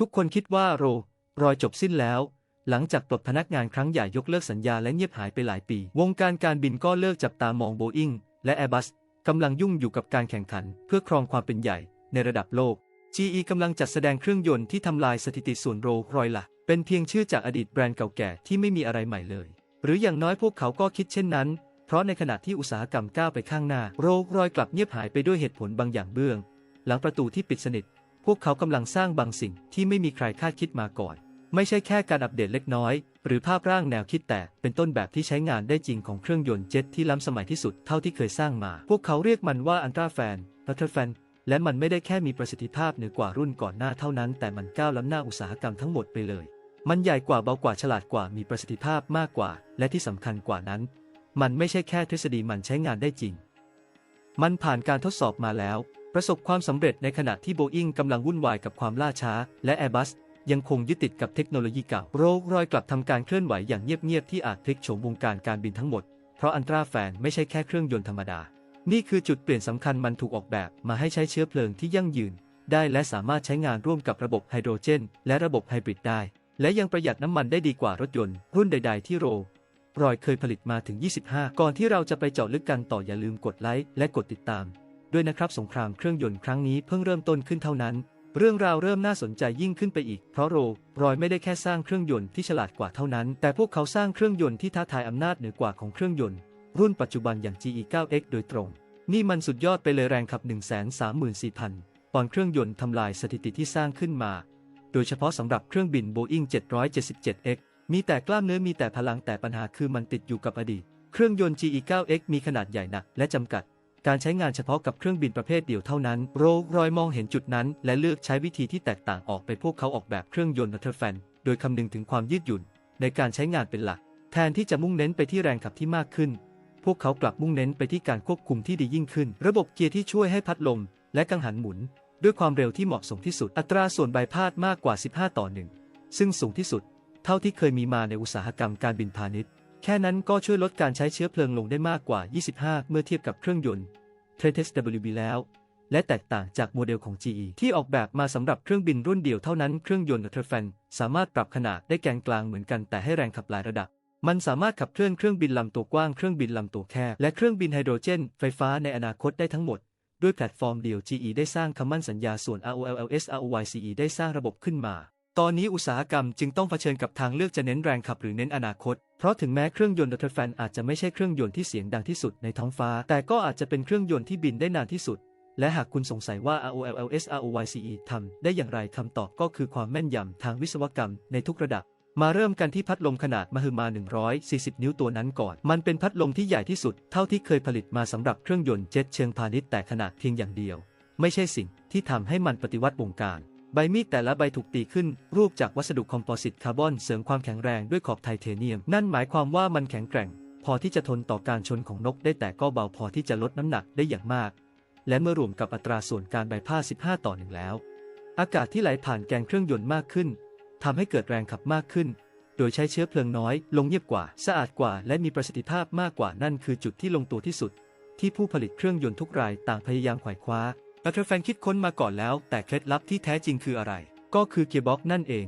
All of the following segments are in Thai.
ทุกคนคิดว่าโรรอยจบสิ้นแล้ว หลังจากปลดพนักงานครั้งใหญ่ยกเลิกสัญญาและเงียบหายไปหลายปี วงการการบินก็เลิกจับตามองโบอิงและ Airbus กำลังยุ่งอยู่กับการแข่งขัน เพื่อครองความเป็นใหญ่ในระดับโลก GE กำลังจัดแสดงเครื่องยนต์ที่ทำลายสถิติส่วนโรรอยละ เป็นเพียงชื่อจากอดีตแบรนด์เก่าแก่ที่ไม่มีอะไรใหม่เลย หรืออย่างน้อยพวกเขาก็คิดเช่นนั้น เพราะในขณะที่อุตสาหกรรมก้าวไปข้างหน้า โรรอยกลับเงียบหายไปด้วยเหตุผลบางอย่างเบื้อง หลังประตูที่ปิดสนิท พวกเขากำลังสร้างบางสิ่งที่ไม่มีใครคาดคิดมาก่อน ไม่ใช่แค่การอัปเดตเล็กน้อย หรือภาพร่างแนวคิดแต่เป็นต้นแบบที่ใช้งานได้จริงของเครื่องยนต์เจ็ตที่ล้ำสมัยที่สุดเท่าที่เคยสร้างมา พวกเขาเรียกมันว่าอันตราแฟนรัตเทอร์แฟนและมันไม่ได้แค่มีประสิทธิภาพเหนือกว่ารุ่นก่อนหน้าเท่านั้น แต่มันก้าวล้ำหน้าอุตสาหกรรมทั้งหมดไปเลย มันใหญ่กว่าเบากว่าฉลาดกว่ามีประสิทธิภาพมากกว่า และที่สำคัญกว่านั้น มันไม่ใช่แค่ทฤษฎีมันใช้งานได้จริง มันผ่านการทดสอบมาแล้ว ประสบความสำเร็จในขณะที่โบอิงกำลังวุ่นวายกับความล่าช้า และ Airbus ยังคงยึดติดกับเทคโนโลยีเก่าโรลรอยกลับทำการเคลื่อนไหวอย่างเงียบๆที่อาจพลิกโฉมวงการการบินทั้งหมด เพราะอันตราแฟนไม่ใช่แค่เครื่องยนต์ธรรมดา นี่คือจุดเปลี่ยนสำคัญมันถูกออกแบบมาให้ใช้เชื้อเพลิงที่ยั่งยืน ได้และสามารถใช้งานร่วมกับระบบไฮโดรเจน และระบบไฮบริดได้ และยังประหยัดน้ำมันได้ดีกว่ารถยนต์รุ่นใด ๆ ที่โรลรอยเคยผลิตมาถึง 25 ก่อนที่เราจะไปเจาะลึกกันต่ออย่าลืมกดไลค์และกดติดตาม ด้วยนะครับสงครามเครื่องยนต์ครั้งนี้เพิ่งเริ่มต้นขึ้นเท่านั้น เรื่องราวเริ่มน่าสนใจยิ่งขึ้นไปอีก เพราะโรรอยไม่ได้แค่สร้างเครื่องยนต์ที่ฉลาดกว่าเท่านั้น แต่พวกเขาสร้างเครื่องยนต์ที่ท้าทายอำนาจเหนือกว่าของเครื่องยนต์ รุ่นปัจจุบันอย่าง GE 9X โดยตรง นี่มันสุดยอดไปเลยแรงขับ 134,000 ปอนด์เครื่องยนต์ทำลายสถิติที่สร้างขึ้นมา โดยเฉพาะสำหรับเครื่องบิน Boeing 777X มีแต่กล้ามเนื้อมีแต่พลังแต่ปัญหาคือมันติดอยู่กับอดีต เครื่องยนต์ GE 9X มีขนาดใหญ่หนักและจำกัด การใช้งานเฉพาะกับเครื่องบินประเภทเดียวเท่านั้น โรลรอยมองเห็นจุดนั้น และเลือกใช้วิธีที่แตกต่างออกไปพวกเขาออกแบบเครื่องยนต์นัทเทอร์แฟน โดยคำนึงถึงความยืดหยุ่น ในการใช้งานเป็นหลัก แทนที่จะมุ่งเน้นไปที่แรงขับที่มากขึ้น พวกเขากลับมุ่งเน้นไปที่การควบคุมที่ดียิ่งขึ้น ระบบเกียร์ที่ช่วยให้พัดลม และกังหันหมุน ด้วยความเร็วที่เหมาะสมที่สุด อัตราส่วนใบพาดมากกว่า 15 ต่อ1ซึ่งสูงที่สุด เท่าที่เคยมีมาในอุตสาหกรรมการบินพาณิชย์ แค่นั้นก็ช่วยลดการใช้เชื้อเพลิงลงได้มากกว่า 25 เมื่อเทียบกับเครื่องยนต์ t r a t s WB แล้ว และแตกต่างจากโมเดลของ GE ที่ออกแบบมาสำหรับเครื่องบินรุ่นเดียวเท่านั้น เครื่องยนต์ t r a f a n สามารถปรับขนาดได้แกนกลางเหมือนกันแต่ให้แรงขับหลายระดับ มันสามารถขับเคลื่อนเครื่องบินลำตัวกว้าง เครื่องบินลำตัวแคบ และเครื่องบินไฮโดรเจน ไฟฟ้าในอนาคตได้ทั้งหมด ด้วยแพลตฟอร์มเดียว GE ได้สร้างคำมั่นสัญญาส่วน ROLLS ROYCE ได้สร้างระบบขึ้นมา ตอนนี้อุตสาหกรรมจึงต้องเผชิญกับทางเลือกจะเน้นแรงขับหรือเน้นอนาคต เพราะถึงแม้เครื่องยนต์ดัตเทอร์แฟนอาจจะไม่ใช่เครื่องยนต์ที่เสียงดังที่สุดในท้องฟ้า แต่ก็อาจจะเป็นเครื่องยนต์ที่บินได้นานที่สุด และหากคุณสงสัยว่า ROLLS ROYCE ทำได้อย่างไรคำตอบก็คือความแม่นยำทางวิศวกรรมในทุกระดับ มาเริ่มกันที่พัดลมขนาดมหึมา 140 นิ้วตัวนั้นก่อน มันเป็นพัดลมที่ใหญ่ที่สุด เท่าที่เคยผลิตมาสำหรับเครื่องยนต์เจ็ตเชิงพาณิชย์แต่ขนาดเพียงอย่างเดียว ไม่ใช่สิ่งที่ทำให้มันปฏิวัติวงการ ใบมีดแต่ละใบถูกตีขึ้น รูปจากวัสดุคอมโพสิตคาร์บอนเสริมความแข็งแรงด้วยขอบไทเทเนียม นั่นหมายความว่ามันแข็งแกร่ง พอที่จะทนต่อการชนของนกได้แต่ก็เบาพอที่จะลดน้ำหนักได้อย่างมาก และเมื่อรวมกับอัตราส่วนการใบผ้า 15 ต่อหนึ่งแล้ว อากาศที่ไหลผ่านแกนเครื่องยนต์มากขึ้นทำให้เกิดแรงขับมากขึ้น โดยใช้เชื้อเพลิงน้อย ลงเงียบกว่า สะอาดกว่า และมีประสิทธิภาพมากกว่านั่นคือจุดที่ลงตัวที่สุด ที่ผู้ผลิตเครื่องยนต์ทุกรายต่างพยายามไขว่คว้า อัตราแฟนคิดค้นมาก่อนแล้ว แต่เคล็ดลับที่แท้จริงคืออะไร ก็คือเกียร์บ็อกนั่นเอง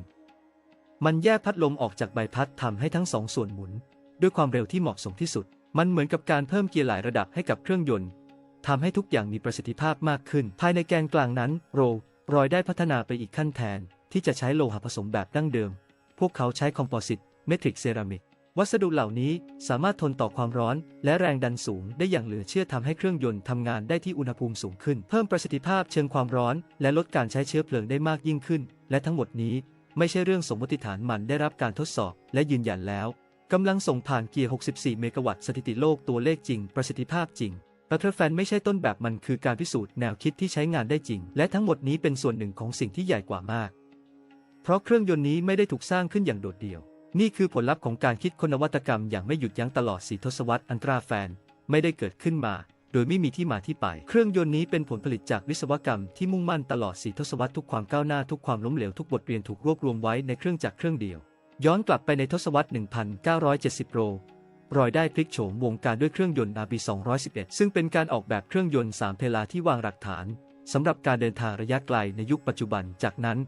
มันแยกพัดลมออกจากใบพัดทำให้ทั้งสองส่วนหมุน ด้วยความเร็วที่เหมาะสมที่สุด มันเหมือนกับการเพิ่มเกียร์หลายระดับให้กับเครื่องยนต์ทำให้ทุกอย่างมีประสิทธิภาพมากขึ้น ภายในแกนกลางนั้น โรลรอยได้พัฒนาไปอีกขั้นแทน ที่จะใช้โลหะผสมแบบดั้งเดิม พวกเขาใช้คอมโพสิตเมทริกเซรามิก วัสดุเหล่านี้สามารถทนต่อความร้อน และแรงดันสูงได้อย่างเหลือเชื่อทำให้เครื่องยนต์ทำงานได้ที่อุณหภูมิสูงขึ้น เพิ่มประสิทธิภาพเชิงความร้อน และลดการใช้เชื้อเพลิงได้มากยิ่งขึ้น และทั้งหมดนี้ไม่ใช่เรื่องสมมติฐานมันได้รับการทดสอบและยืนยันแล้วกำลังส่งผ่านเกียร์ 64 เมกะวัตต์สถิติโลกตัวเลขจริง ประสิทธิภาพจริงบัตเทอร์แฟนไม่ใช่ต้นแบบมันคือการพิสูจน์แนวคิดที่ใช้งานได้จริง และทั้งหมดนี้เป็นส่วนหนึ่งของสิ่งที่ใหญ่กว่ามาก เพราะเครื่องยนต์นี้ไม่ได้ถูกสร้างขึ้นอย่างโดดเดี่ยว นี่คือผลลัพธ์ของการคิดคนนวัตกรรมอย่างไม่หยุดยั้งตลอดสีทศวรรษอันตราแฟน ไม่ได้เกิดขึ้นมา โดยไม่มีที่มาที่ไป เครื่องยนต์นี้เป็นผลผลิตจากวิศวกรรมที่มุ่งมั่นตลอดสีทศวรรษทุกความก้าวหน้าทุกความล้มเหลวทุกบทเรียนถูกรวบรวมไว้ในเครื่องจักรเครื่องเดียว ย้อนกลับไปในทศวรรษ 1970 โรรอยได้พลิกโฉมวงการด้วยเครื่องยนต์ RB 211 ซึ่งเป็นการออกแบบเครื่องยนต์ 3 เพลาที่วางหลักฐานสำหรับการเดินทางระยะไกลในยุคปัจจุบัน จากนั้น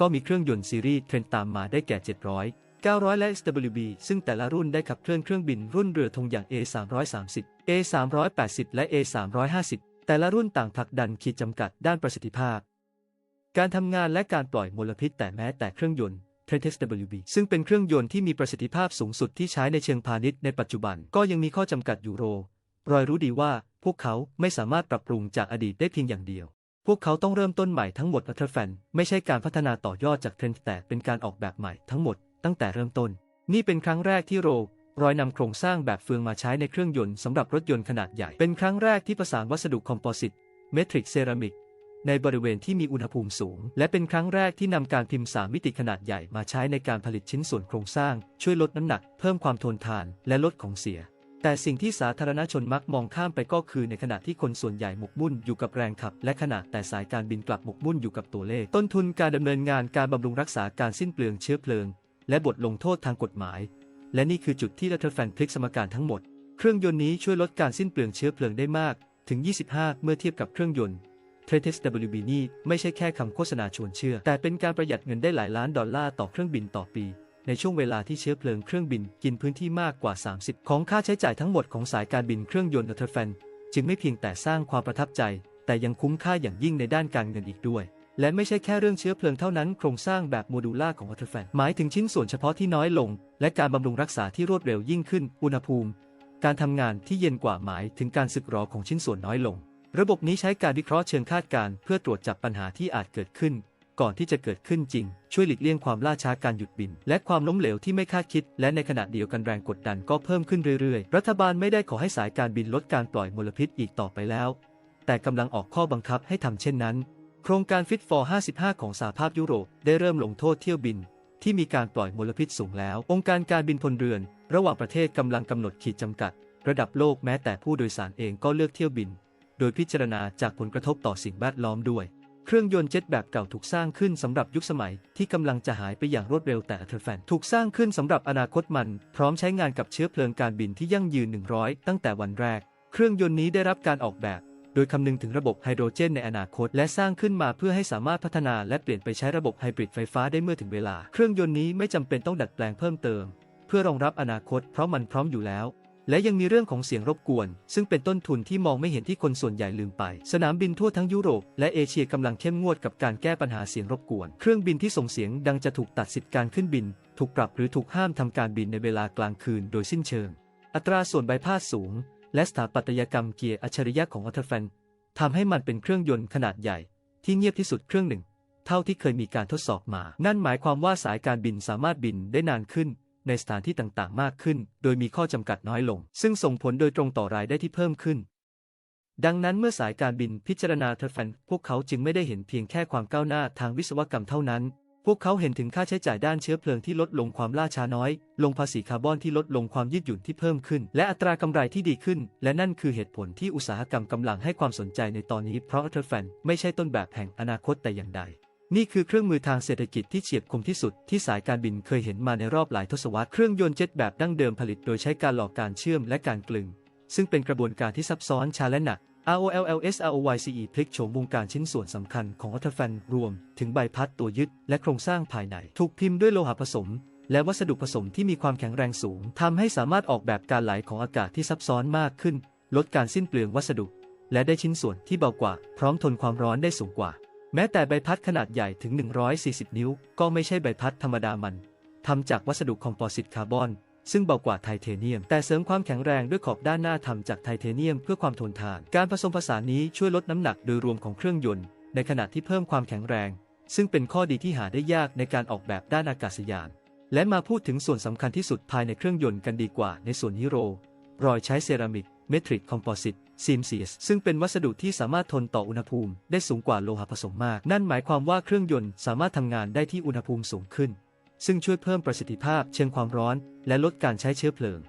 ก็มีเครื่องยนต์ซีรีส์เทรนตามมาได้แก่ 700 900 และ SWB ซึ่งแต่ละรุ่นได้ขับเคลื่อนเครื่องบินรุ่นเรือธงอย่าง A330 A380 และ A350 แต่ละรุ่นต่างผลักดันขีดจำกัดด้านประสิทธิภาพ การทำงานและการปล่อยมลพิษแต่แม้แต่เครื่องยนต์ t r e n t SWB ซึ่งเป็นเครื่องยนต์ที่มีประสิทธิภาพสูงสุดที่ใช้ในเชิงพาณิชย์ในปัจจุบันก็ยังมีข้อจำกัดอยู่โร รอยรู้ดีว่าพวกเขาไม่สามารถปรับปรุงจากอดีตได้เพียงอย่างเดียว พวกเขาต้องเริ่มต้นใหม่ทั้งหมดอัลเทอร์แฟนไม่ใช่การพัฒนาต่อยอดจากเทรนด์แต่เป็นการออกแบบใหม่ทั้งหมด ตั้งแต่เริ่มต้น นี่เป็นครั้งแรกที่โรรอยนำโครงสร้างแบบเฟืองมาใช้ในเครื่องยนต์สำหรับรถยนต์ขนาดใหญ่ เป็นครั้งแรกที่ประสานวัสดุคอมโพสิตเมทริกเซรามิกในบริเวณที่มีอุณหภูมิสูง และเป็นครั้งแรกที่นำการพิมพ์สามมิติขนาดใหญ่มาใช้ในการผลิตชิ้นส่วนโครงสร้าง ช่วยลดน้ำหนัก เพิ่มความทนทาน และลดของเสีย แต่สิ่งที่สาธารณชนมักมองข้ามไปก็คือในขณะที่คนส่วนใหญ่หมกมุ่นอยู่กับแรงขับ และขนาดแต่สายการบินกลับหมกมุ่นอยู่กับตัวเลข ต้นทุนการดำเนินงานการบำรุงรักษาการสิ้นเปลืองเชื้อเพลิง และบทลงโทษทางกฎหมาย และนี่คือจุดที่รัฐแฟนพลิกสมการทั้งหมด เครื่องยนต์นี้ช่วยลดการสิ้นเปลืองเชื้อเพลิงได้มากถึง 25 เมื่อเทียบกับเครื่องยนต์ t r a t e s WB นี่ไม่ใช่แค่คำโฆษณาชวนเชื่อ แต่เป็นการประหยัดเงินได้หลายล้านดอลลาร์ต่อเครื่องบินต่อปี ในช่วงเวลาที่เชื้อเพลิงเครื่องบินกินพื้นที่มากกว่า 30 ของค่าใช้จ่ายทั้งหมดของสายการบินเครื่องยนต์อัลเทอร์แฟน จึงไม่เพียงแต่สร้างความประทับใจ แต่ยังคุ้มค่าอย่างยิ่งในด้านการเงินอีกด้วย และไม่ใช่แค่เรื่องเชื้อเพลิงเท่านั้นโครงสร้างแบบโมดูล่าของอัลเทอร์แฟนหมายถึงชิ้นส่วนเฉพาะที่น้อยลง และการบำรุงรักษาที่รวดเร็วยิ่งขึ้น อุณหภูมิ การทำงานที่เย็นกว่าหมายถึงการสึกหรอของชิ้นส่วนน้อยลง ระบบนี้ใช้การวิเคราะห์เชิงคาดการณ์เพื่อตรวจจับปัญหาที่อาจเกิดขึ้น ก่อนที่จะเกิดขึ้นจริง ช่วยหลีกเลี่ยงความล่าช้าการหยุดบิน และความล้มเหลวที่ไม่คาดคิด และในขณะเดียวกันแรงกดดันก็เพิ่มขึ้นเรื่อยๆ รัฐบาลไม่ได้ขอให้สายการบินลดการปล่อยมลพิษอีกต่อไปแล้ว แต่กำลังออกข้อบังคับให้ทำเช่นนั้น โครงการ Fit for 55 ของสหภาพยุโรปได้เริ่มลงโทษเที่ยวบิน ที่มีการปล่อยมลพิษสูงแล้ว องค์การการบินพลเรือน ระหว่างประเทศกำลังกำหนดขีดจำกัด ระดับโลกแม้แต่ผู้โดยสารเองก็เลือกเที่ยวบิน โดยพิจารณาจากผลกระทบต่อสิ่งแวดล้อมด้วย เครื่องยนต์เจ็ตแบบเก่าถูกสร้างขึ้นสำหรับยุคสมัยที่กำลังจะหายไปอย่างรวดเร็วแต่อัลเทอร์แฟนถูกสร้างขึ้นสำหรับอนาคตมัน พร้อมใช้งานกับเชื้อเพลิงการบินที่ยั่งยืน 100 ตั้งแต่วันแรก เครื่องยนต์นี้ได้รับการออกแบบ โดยคำนึงถึงระบบไฮโดรเจนในอนาคต และสร้างขึ้นมาเพื่อให้สามารถพัฒนาและเปลี่ยนไปใช้ระบบไฮบริดไฟฟ้าได้เมื่อถึงเวลา เครื่องยนต์นี้ไม่จำเป็นต้องดัดแปลงเพิ่มเติม เพื่อรองรับอนาคตเพราะมันพร้อมอยู่แล้วและยังมีเรื่องของเสียงรบกวน ซึ่งเป็นต้นทุนที่มองไม่เห็นที่คนส่วนใหญ่ลืมไป สนามบินทั่วทั้งยุโรปและเอเชียกำลังเข้มงวดกับการแก้ปัญหาเสียงรบกวน เครื่องบินที่ส่งเสียงดังจะถูกตัดสิทธิ์การขึ้นบิน ถูกปรับหรือถูกห้ามทำการบินในเวลากลางคืนโดยสิ้นเชิง อัตราส่วนใบพัดสูง และสถาปัตยกรรมเกียร์อัจฉริยะของอัลเทอร์แฟนทำให้มันเป็นเครื่องยนต์ขนาดใหญ่ ที่เงียบที่สุดเครื่องหนึ่ง เท่าที่เคยมีการทดสอบมา นั่นหมายความว่าสายการบินสามารถบินได้นานขึ้น ในสถานที่ต่างๆ มากขึ้น โดยมีข้อจำกัดน้อยลง ซึ่งส่งผลโดยตรงต่อรายได้ที่เพิ่มขึ้น ดังนั้นเมื่อสายการบินพิจารณาเทอร์แฟนพวกเขาจึงไม่ได้เห็นเพียงแค่ความก้าวหน้าทางวิศวกรรมเท่านั้น พวกเขาเห็นถึงค่าใช้จ่ายด้านเชื้อเพลิงที่ลดลงความล่าช้าน้อย ลงภาษีคาร์บอนที่ลดลงความยืดหยุ่นที่เพิ่มขึ้น และอัตรากำไรที่ดีขึ้น และนั่นคือเหตุผลที่อุตสาหกรรมกำลังให้ความสนใจในตอนนี้เพราะเทอร์แฟนไม่ใช่ต้นแบบแห่งอนาคตแต่อย่างใดนี่คือเครื่องมือทางเศรษฐกิจที่เฉียบคมที่สุดที่สายการบินเคยเห็นมาในรอบหลายทศวรรษ เครื่องยนต์เจ็ตแบบดั้งเดิมผลิตโดยใช้การหลอกการเชื่อมและการกลึง ซึ่งเป็นกระบวนการที่ซับซ้อนชาและหนัก ROLLS ROYCE พลิกโฉมวงการชิ้นส่วนสำคัญของอัลเทอร์แฟนรวม ถึงใบพัดตัวยึดและโครงสร้างภายใน ถูกพิมพ์ด้วยโลหะผสม และวัสดุผสมที่มีความแข็งแรงสูงทำให้สามารถออกแบบการไหลของอากาศที่ซับซ้อนมากขึ้น ลดการสิ้นเปลืองวัสดุ และได้ชิ้นส่วนที่เบากว่า พร้อมทนความร้อนได้สูงกว่า แม้แต่ใบพัดขนาดใหญ่ถึง 140 นิ้ว ก็ไม่ใช่ใบพัดธรรมดามันทำจากวัสดุคอมโพสิตคาร์บอน ซึ่งเบากว่าไทเทเนียม แต่เสริมความแข็งแรงด้วยขอบด้านหน้าทำจากไทเทเนียมเพื่อความทนทาน การผสมผสานนี้ช่วยลดน้ำหนักโดยรวมของเครื่องยนต์ ในขณะที่เพิ่มความแข็งแรง ซึ่งเป็นข้อดีที่หาได้ยากในการออกแบบด้านอากาศยาน และมาพูดถึงส่วนสำคัญที่สุดภายในเครื่องยนต์กันดีกว่า ในส่วนนี้โรรอยใช้เซรามิกเมทริกคอมโพสิตซีมเซียสซึ่งเป็นวัสดุที่สามารถทนต่ออุณหภูมิ ได้สูงกว่าโลหะผสมมาก นั่นหมายความว่าเครื่องยนต์สามารถทำงานได้ที่อุณหภูมิสูงขึ้น ซึ่งช่วยเพิ่มประสิทธิภาพเชิงความร้อน และลดการใช้เชื้อเพลิง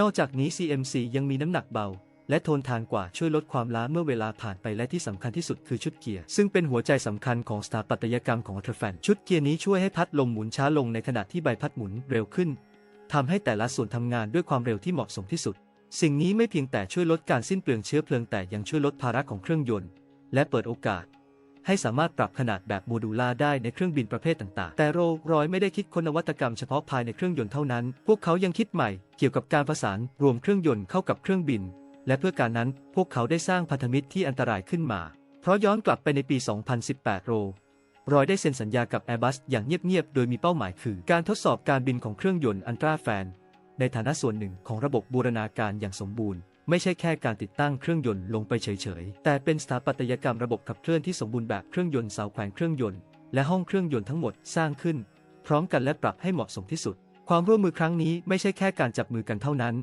นอกจากนี้ CMC ยังมีน้ำหนักเบา และทนทานกว่าช่วยลดความล้าเมื่อเวลาผ่านไปและที่สำคัญที่สุดคือชุดเกียร์ ซึ่งเป็นหัวใจสำคัญของสถาปัตยกรรมของอัลเทอร์แฟนชุดเกียร์นี้ช่วยให้พัดลมหมุนช้าลงในขณะที่ใบพัดหมุนเร็วขึ้นทำให้แต่ละส่วนทำงานด้วยความเร็วที่เหมาะสมที่สุด สิ่งนี้ไม่เพียงแต่ช่วยลดการสิ้นเปลืองเชื้อเพลิงแต่ยังช่วยลดภาระของเครื่องยนต์ และเปิดโอกาส ให้สามารถปรับขนาดแบบโมดูล่าได้ในเครื่องบินประเภทต่างๆ แต่โรลรอยไม่ได้คิดค้นนวัตกรรมเฉพาะภายในเครื่องยนต์เท่านั้น พวกเขายังคิดใหม่เกี่ยวกับการประสานรวมเครื่องยนต์เข้ากับเครื่องบิน และเพื่อการนั้นพวกเขาได้สร้างพันธมิตรที่อันตรายขึ้นมา เพราะย้อนกลับไปในปี 2018 โรลรอยได้เซ็นสัญญากับ Airbus อย่างเงียบๆ โดยมีเป้าหมายคือ การทดสอบการบินของเครื่องยนต์อันตราแฟน ในฐานะส่วนหนึ่งของระบบบูรณาการอย่างสมบูรณ์ ไม่ใช่แค่การติดตั้งเครื่องยนต์ลงไปเฉยๆ แต่เป็นสถาปัตยกรรมระบบขับเคลื่อนที่สมบูรณ์แบบเครื่องยนต์เสาแขวนเครื่องยนต์และห้องเครื่องยนต์ทั้งหมดสร้างขึ้น พร้อมกันและปรับให้เหมาะสมที่สุด ความร่วมมือครั้งนี้ไม่ใช่แค่การจับมือกันเท่านั้น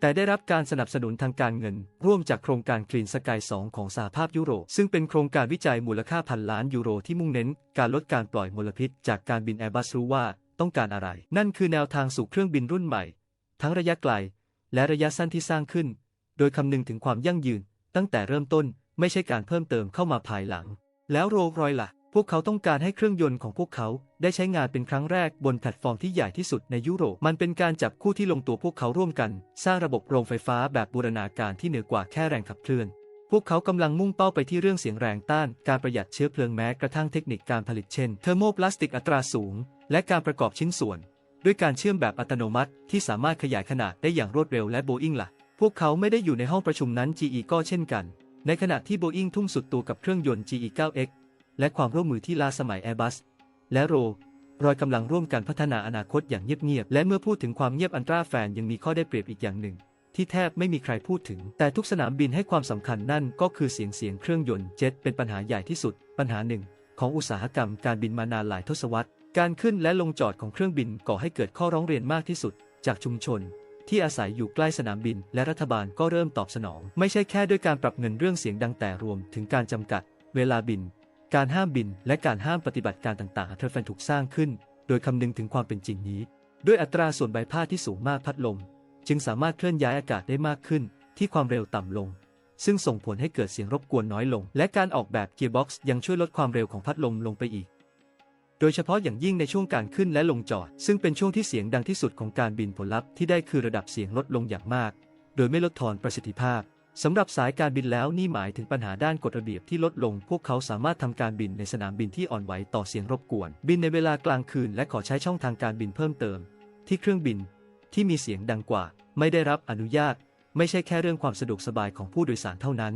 แต่ได้รับการสนับสนุนทางการเงิน ร่วมจากโครงการ Clean Sky 2ของสหภาพยุโรป ซึ่งเป็นโครงการวิจัยมูลค่าพันล้านยูโรที่มุ่งเน้น การลดการปล่อยมลพิษ จากการบิน Airbus รู้ว่าต้องการอะไร นั่นคือแนวทางสู่เครื่องบินรุ่นใหม่ ทั้งระยะไกล และระยะสั้นที่สร้างขึ้น โดยคำนึงถึงความยั่งยืน ตั้งแต่เริ่มต้นไม่ใช่การเพิ่มเติมเข้ามาภายหลัง แล้วโรลรอยล่ะ พวกเขาต้องการให้เครื่องยนต์ของพวกเขาได้ใช้งานเป็นครั้งแรกบนแพลตฟอร์มที่ใหญ่ที่สุดในยุโรป มันเป็นการจับคู่ที่ลงตัวพวกเขาร่วมกัน สร้างระบบโรงไฟฟ้าแบบบูรณาการที่เหนือกว่าแค่แรงขับเคลื่อน พวกเขากำลังมุ่งเป้าไปที่เรื่องเสียงแรงต้าน การประหยัดเชื้อเพลิงแม้กระทั่งเทคนิคการผลิตเช่น เทอร์โมพลาสติกอัตราสูง และการประกอบชิ้นส่วน ด้วยการเชื่อมแบบอัตโนมัติที่สามารถขยายขนาดได้อย่างรวดเร็วและโบอิงล่ะ พวกเขาไม่ได้อยู่ในห้องประชุมนั้น GE ก็เช่นกัน ในขณะที่โบอิงทุ่มสุดตัวกับเครื่องยนต์ GE 9X และความร่วมมือที่ล้าสมัย Airbus และโรรอยกำลังร่วมกันพัฒนาอนาคตอย่างเงียบๆ และเมื่อพูดถึงความเงียบอันตราแฟนยังมีข้อได้เปรียบอีกอย่างหนึ่ง ที่แทบไม่มีใครพูดถึง แต่ทุกสนามบินให้ความสำคัญนั่นก็คือเสียงเสียงเครื่องยนต์เจ็ตเป็นปัญหาใหญ่ที่สุด ปัญหาหนึ่ง ของอุตสาหกรรมการบินมานานหลายทศวรรษ การขึ้นและลงจอดของเครื่องบินก่อให้เกิดข้อร้องเรียนมากที่สุด จากชุมชน ที่อาศัยอยู่ใกล้สนามบิน และรัฐบาลก็เริ่มตอบสนอง ไม่ใช่แค่ด้วยการปรับเงินเรื่องเสียงดังแต่รวมถึงการจำกัด เวลาบิน การห้ามบิน และการห้ามปฏิบัติการต่างๆเทอร์แฟนถูกสร้างขึ้น โดยคำนึงถึงความเป็นจริงนี้ ด้วยอัตราส่วนใบผ้าที่สูงมากพัดลม จึงสามารถเคลื่อนย้ายอากาศได้มากขึ้น ที่ความเร็วต่ำลงซึ่งส่งผลให้เกิดเสียงรบกวนน้อยลง และการออกแบบเกียร์บ็อกซ์ยังช่วยลดความเร็วของพัดลมลงไปอีก โดยเฉพาะอย่างยิ่งในช่วงการขึ้นและลงจอด ซึ่งเป็นช่วงที่เสียงดังที่สุดของการบินผลลัพธ์ที่ได้คือระดับเสียงลดลงอย่างมาก โดยไม่ลดทอนประสิทธิภาพสำหรับสายการบินแล้วนี่หมายถึงปัญหาด้านกฎระเบียบที่ลดลง พวกเขาสามารถทำการบินในสนามบินที่อ่อนไหวต่อเสียงรบกวน บินในเวลากลางคืนและขอใช้ช่องทางการบินเพิ่มเติม ที่เครื่องบิน ที่มีเสียงดังกว่า ไม่ได้รับอนุญาต ไม่ใช่แค่เรื่องความสะดวกสบายของผู้โดยสารเท่านั้น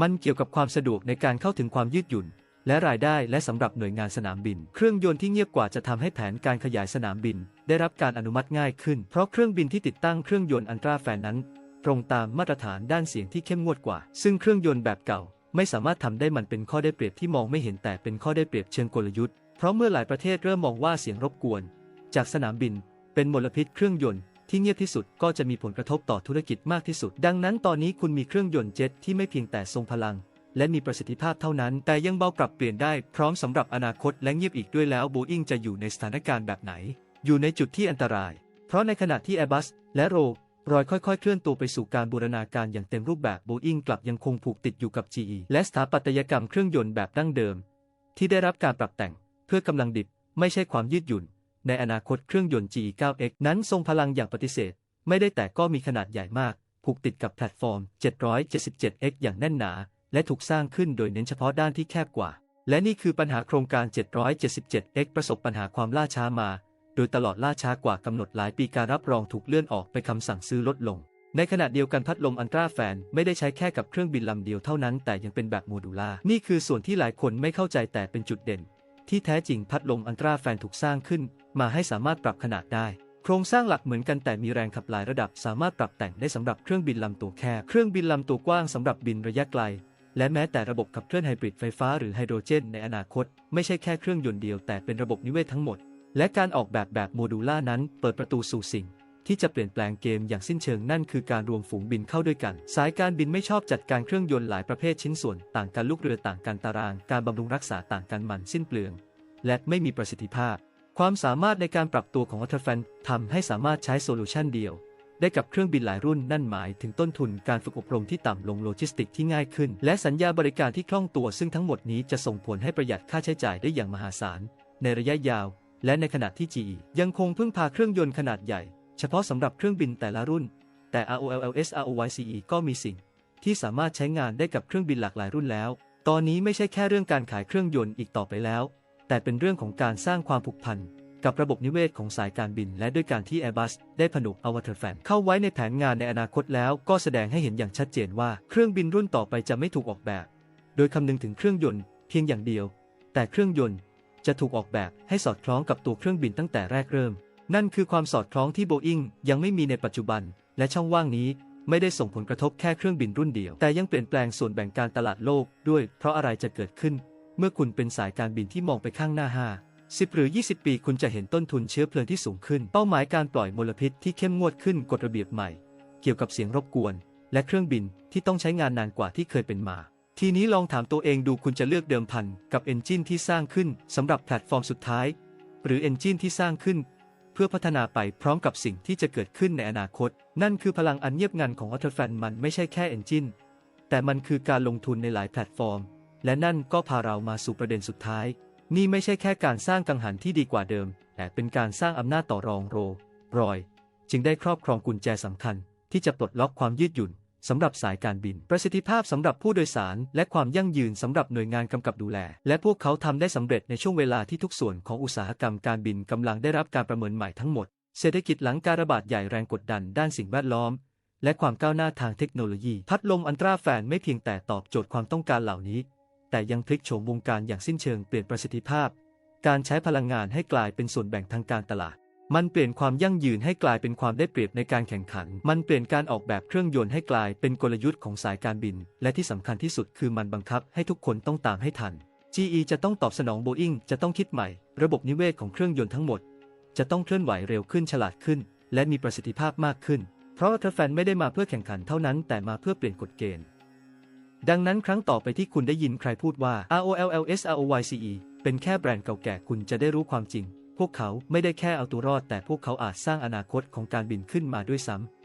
มันเกี่ยวกับความสะดวกในการเข้าถึงความยืดหยุ่น และรายได้และสำหรับหน่วยงานสนามบิน เครื่องยนต์ที่เงียบกว่าจะทำให้แผนการขยายสนามบิน ได้รับการอนุมัติง่ายขึ้น เพราะเครื่องบินที่ติดตั้งเครื่องยนต์อันตราแฟนนั้น ตรงตามมาตรฐานด้านเสียงที่เข้มงวดกว่า ซึ่งเครื่องยนต์แบบเก่า ไม่สามารถทำได้มันเป็นข้อได้เปรียบที่มองไม่เห็นแต่เป็นข้อได้เปรียบเชิงกลยุทธ์เพราะเมื่อหลายประเทศเริ่มมองว่าเสียงรบกวน จากสนามบิน เป็นมลพิษเครื่องยนต์ที่เงียบที่สุดก็จะมีผลกระทบต่อธุรกิจมากที่สุด ดังนั้นตอนนี้คุณมีเครื่องยนต์เจ็ตที่ไม่เพียงแต่ทรงพลัง และมีประสิทธิภาพเท่านั้น แต่ยังเบาปรับเปลี่ยนได้พร้อมสำหรับอนาคตและเงียบอีกด้วยแล้วโบอิงจะอยู่ในสถานการณ์แบบไหน อยู่ในจุดที่อันตราย เพราะในขณะที่ Airbus และโรรอยค่อยๆ เคลื่อนตัวไปสู่การบูรณาการอย่างเต็มรูปแบบโบอิงกลับยังคงผูกติดอยู่กับ GE และสถาปัตยกรรมเครื่องยนต์แบบดั้งเดิม ที่ได้รับการปรับแต่งเพื่อกำลังดิบไม่ใช่ความยืดหยุ่น ในอนาคตเครื่องยนต์ GE 9X นั้นทรงพลังอย่างปฏิเสธ ไม่ได้แต่ก็มีขนาดใหญ่มาก ผูกติดกับแพลตฟอร์ม 777X อย่างแน่นหนา และถูกสร้างขึ้นโดยเน้นเฉพาะด้านที่แคบกว่า และนี่คือปัญหาโครงการ 777X ประสบปัญหาความล่าช้ามา โดยตลอดล่าช้ากว่ากำหนดหลายปีการรับรองถูกเลื่อนออกไปคำสั่งซื้อลดลง ในขณะเดียวกันพัดลมอันตราแฟนไม่ได้ใช้แค่กับเครื่องบินลำเดียวเท่านั้น แต่ยังเป็นแบบโมดูล่านี่คือส่วนที่หลายคนไม่เข้าใจแต่เป็นจุดเด่น ที่แท้จริงพัดลมอันตราแฟนถูกสร้างขึ้น มาให้สามารถปรับขนาดได้โครงสร้างหลักเหมือนกันแต่มีแรงขับหลายระดับสามารถปรับแต่งได้สำหรับเครื่องบินลำตัวแคบ เครื่องบินลำตัวกว้างสำหรับบินระยะไกล และแม้แต่ระบบขับเคลื่อนไฮบริดไฟฟ้าหรือไฮโดรเจนในอนาคต ไม่ใช่แค่เครื่องยนต์เดียวแต่เป็นระบบนิเวศทั้งหมด และการออกแบบแบบโมดูล่านั้นเปิดประตูสู่สิ่ง ที่จะเปลี่ยนแปลงเกมอย่างสิ้นเชิงนั่นคือการรวมฝูงบินเข้าด้วยกัน สายการบินไม่ชอบจัดการเครื่องยนต์หลายประเภทชิ้นส่วน ต่างกันลูกเรือต่างกันตาราง การบำรุงรักษาต่างกันมันสิ้นเปลือง และไม่มีประสิทธิภาพ ความสามารถในการปรับตัวของอัตแฟนทำให้สามารถใช้โซลูชันเดียว ได้กับเครื่องบินหลายรุ่นนั่นหมายถึงต้นทุนการฝึกอบรมที่ต่ำลงโลจิสติกที่ง่ายขึ้น และสัญญาบริการที่คล่องตัวซึ่งทั้งหมดนี้จะส่งผลให้ประหยัดค่าใช้จ่ายได้อย่างมหาศาล ในระยะยาว และในขณะที่ GE ยังคงพึ่งพาเครื่องยนต์ขนาดใหญ่ เฉพาะสำหรับเครื่องบินแต่ละรุ่น แต่ ROLLS ROYCE ก็มีสิ่ง ที่สามารถใช้งานได้กับเครื่องบินหลากหลายรุ่นแล้ว ตอนนี้ไม่ใช่แค่เรื่องการขายเครื่องยนต์อีกต่อไปแล้ว แต่เป็นเรื่องของการสร้างความผูกพัน กับระบบนิเวศของสายการบิน และด้วยการที่ Airbus ได้ผนวกอวตารแฟนเข้าไว้ในแผนงานในอนาคตแล้ว ก็แสดงให้เห็นอย่างชัดเจนว่าเครื่องบินรุ่นต่อไปจะไม่ถูกออกแบบ โดยคำนึงถึงเครื่องยนต์เพียงอย่างเดียว แต่เครื่องยนต์จะถูกออกแบบให้สอดคล้องกับตัวเครื่องบินตั้งแต่แรกเริ่ม นั่นคือความสอดคล้องที่โบอิงยังไม่มีในปัจจุบัน และช่องว่างนี้ไม่ได้ส่งผลกระทบแค่เครื่องบินรุ่นเดียว แต่ยังเปลี่ยนแปลงส่วนแบ่งการตลาดโลกด้วย เพราะอะไรจะเกิดขึ้น เมื่อคุณเป็นสายการบินที่มองไปข้างหน้า5 10 หรือ 20 ปีคุณจะเห็นต้นทุนเชื้อเพลิงที่สูงขึ้น เป้าหมายการปล่อยมลพิษที่เข้มงวดขึ้นกฎระเบียบใหม่ เกี่ยวกับเสียงรบกวน และเครื่องบินที่ต้องใช้งานนานกว่าที่เคยเป็นมา ทีนี้ลองถามตัวเองดูคุณจะเลือกเดิมพันกับเอนจินที่สร้างขึ้นสำหรับแพลตฟอร์มสุดท้าย หรือเอนจินที่สร้างขึ้น เพื่อพัฒนาไปพร้อมกับสิ่งที่จะเกิดขึ้นในอนาคต นั่นคือพลังอันเงียบงันของอัลเทอร์แฟนมันไม่ใช่แค่เอนจินแต่มันคือการลงทุนในหลายแพลตฟอร์ม และนั่นก็พาเรามาสู่ประเด็นสุดท้าย นี่ไม่ใช่แค่การสร้างกังหันที่ดีกว่าเดิม แต่เป็นการสร้างอำนาจต่อรองโรรอย จึงได้ครอบครองกุญแจสำคัญ ที่จะปลดล็อกความยืดหยุ่นสำหรับสายการบิน ประสิทธิภาพสำหรับผู้โดยสาร และความยั่งยืนสำหรับหน่วยงานกำกับดูแล และพวกเขาทำได้สำเร็จในช่วงเวลาที่ทุกส่วนของอุตสาหกรรมการบินกำลังได้รับการประเมินใหม่ทั้งหมด เศรษฐกิจหลังการระบาดใหญ่แรงกดดันด้านสิ่งแวดล้อม และความก้าวหน้าทางเทคโนโลยี พัดลมอันตราแฟนไม่เพียงแต่ตอบโจทย์ความต้องการเหล่านี้ แต่ยังพลิกโฉมวงการอย่างสิ้นเชิงเปลี่ยนประสิทธิภาพ การใช้พลังงานให้กลายเป็นส่วนแบ่งทางการตลาด มันเปลี่ยนความยั่งยืนให้กลายเป็นความได้เปรียบในการแข่งขัน มันเปลี่ยนการออกแบบเครื่องยนต์ให้กลายเป็นกลยุทธ์ของสายการบิน และที่สำคัญที่สุดคือมันบังคับให้ทุกคนต้องตามให้ทัน GE จะต้องตอบสนอง Boeing จะต้องคิดใหม่ ระบบนิเวศของเครื่องยนต์ทั้งหมด จะต้องเคลื่อนไหวเร็วขึ้นฉลาดขึ้น และมีประสิทธิภาพมากขึ้น เพราะเทอร์แฟนไม่ได้มาเพื่อแข่งขันเท่านั้นแต่มาเพื่อเปลี่ยนกฎเกณฑ์ ดังนั้นครั้งต่อไปที่คุณได้ยินใครพูดว่า ROLLS ROYCE เป็นแค่แบรนด์เก่าแก่คุณจะได้รู้ความจริง พวกเขาไม่ได้แค่เอาตัวรอด แต่พวกเขาอาจสร้างอนาคตของการบินขึ้นมาด้วยซ้ำ